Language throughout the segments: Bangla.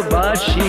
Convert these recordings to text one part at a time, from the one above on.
ভালোবাসি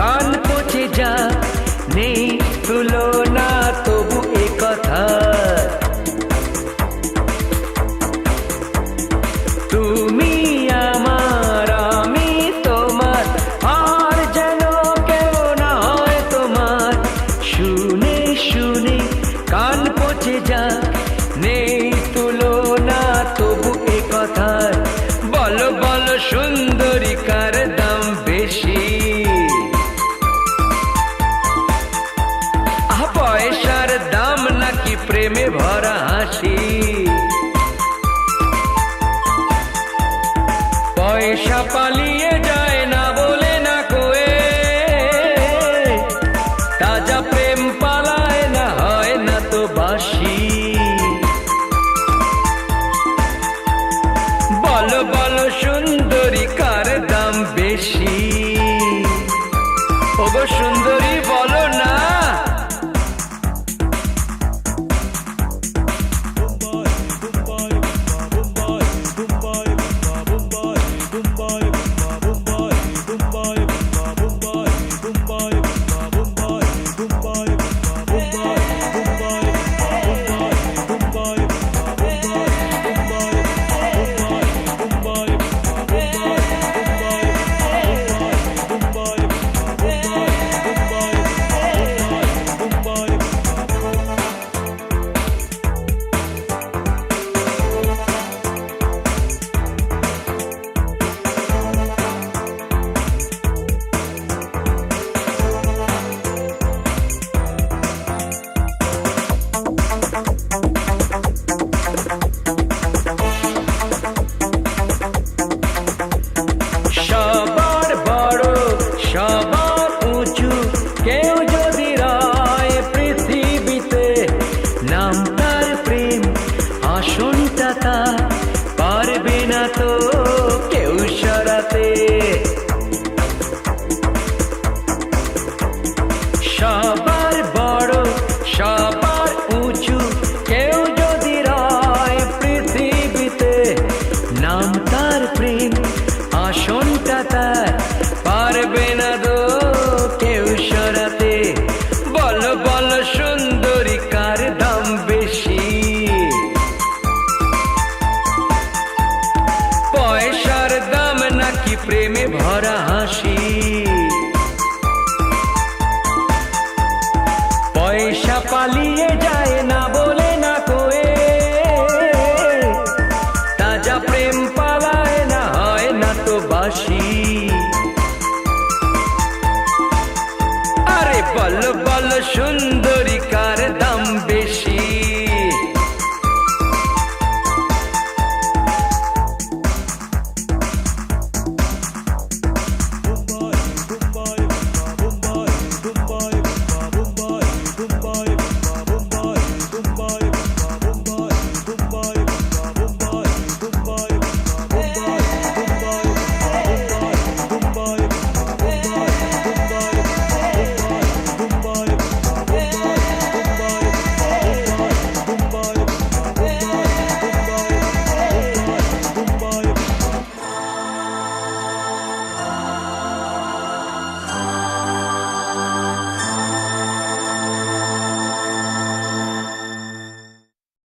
कान পয়সা পালিয়ে যায় না বলে না কোয়ে। তাজা প্রেম পালায় না, হয় না তো বাসি বল বল, শুন হাসি পয়সা পালিয়ে যায় না বলে না কোয়ে। তাজা প্রেম পালায় না হয় না তো বাসি আরে বল বল সুন্দরী